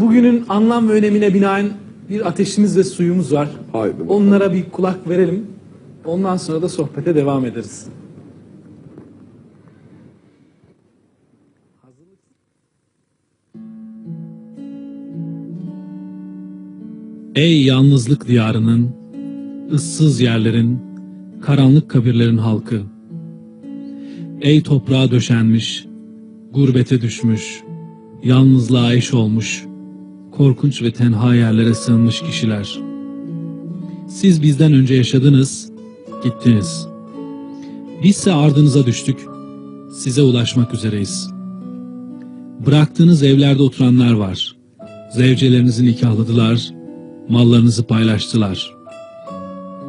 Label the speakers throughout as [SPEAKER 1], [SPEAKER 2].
[SPEAKER 1] Bugünün anlam ve önemine binaen bir ateşimiz ve suyumuz var.
[SPEAKER 2] Haydi bakalım.
[SPEAKER 1] Onlara bir kulak verelim. Ondan sonra da sohbete devam ederiz. Ey yalnızlık diyarının, ıssız yerlerin, karanlık kabirlerin halkı. Ey toprağa döşenmiş, gurbete düşmüş, yalnızlığa eş olmuş, korkunç ve tenha yerlere sığınmış kişiler. Siz bizden önce yaşadınız, gittiniz. Bizse ardınıza düştük, size ulaşmak üzereyiz. Bıraktığınız evlerde oturanlar var. Zevcelerinizi nikahladılar, mallarınızı paylaştılar.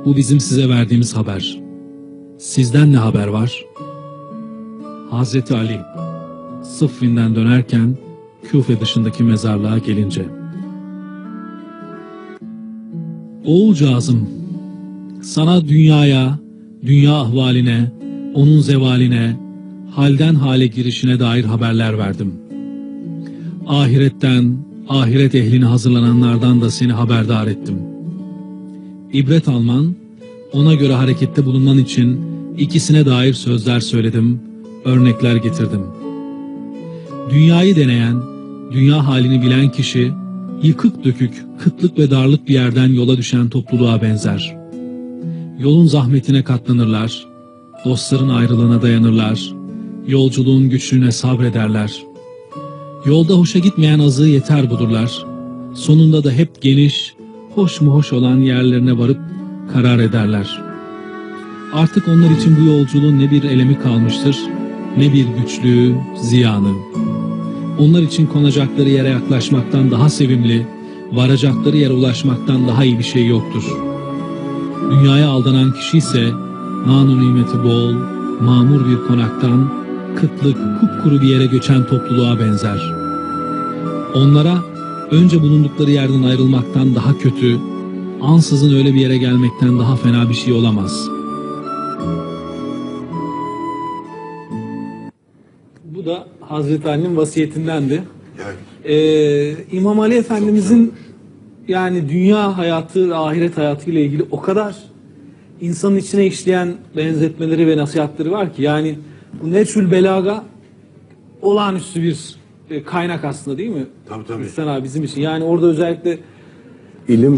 [SPEAKER 1] Bu bizim size verdiğimiz haber. Sizden ne haber var? Hazreti Ali, Sıffin'den dönerken Küfe dışındaki mezarlığa gelince. Oğulcağızım, sana dünyaya, dünya ahvaline, onun zevaline, halden hale girişine dair haberler verdim. Ahiretten, ahiret ehline hazırlananlardan da seni haberdar ettim. İbret alman, ona göre harekette bulunman için ikisine dair sözler söyledim, örnekler getirdim. Dünyayı deneyen, dünya halini bilen kişi, yıkık dökük, kıtlık ve darlık bir yerden yola düşen topluluğa benzer. Yolun zahmetine katlanırlar, dostların ayrılığına dayanırlar, yolculuğun güçlüğüne sabrederler. Yolda hoşa gitmeyen azığı yeter bulurlar. Sonunda da hep geniş, hoş mu hoş olan yerlerine varıp karar ederler. Artık onlar için bu yolculuğun ne bir elemi kalmıştır, ne bir güçlüğü, ziyanı. Onlar için konacakları yere yaklaşmaktan daha sevimli, varacakları yere ulaşmaktan daha iyi bir şey yoktur. Dünyaya aldanan kişi ise nanu nimeti bol, mamur bir konaktan kıtlık, kupkuru bir yere göçen topluluğa benzer. Onlara önce bulundukları yerden ayrılmaktan daha kötü, ansızın öyle bir yere gelmekten daha fena bir şey olamaz. Bu da Hazreti Ali'nin vasiyetindendi.
[SPEAKER 2] Yani
[SPEAKER 1] Ee, İmam Ali Efendimizin yani dünya hayatı ve ahiret hayatı ile ilgili o kadar insanın içine işleyen benzetmeleri ve nasihatleri var ki yani bu Neçül Belaga olağanüstü bir e, kaynak aslında değil mi?
[SPEAKER 2] Tabii, tabii.
[SPEAKER 1] İhsan abi bizim için. Yani orada özellikle
[SPEAKER 2] ilim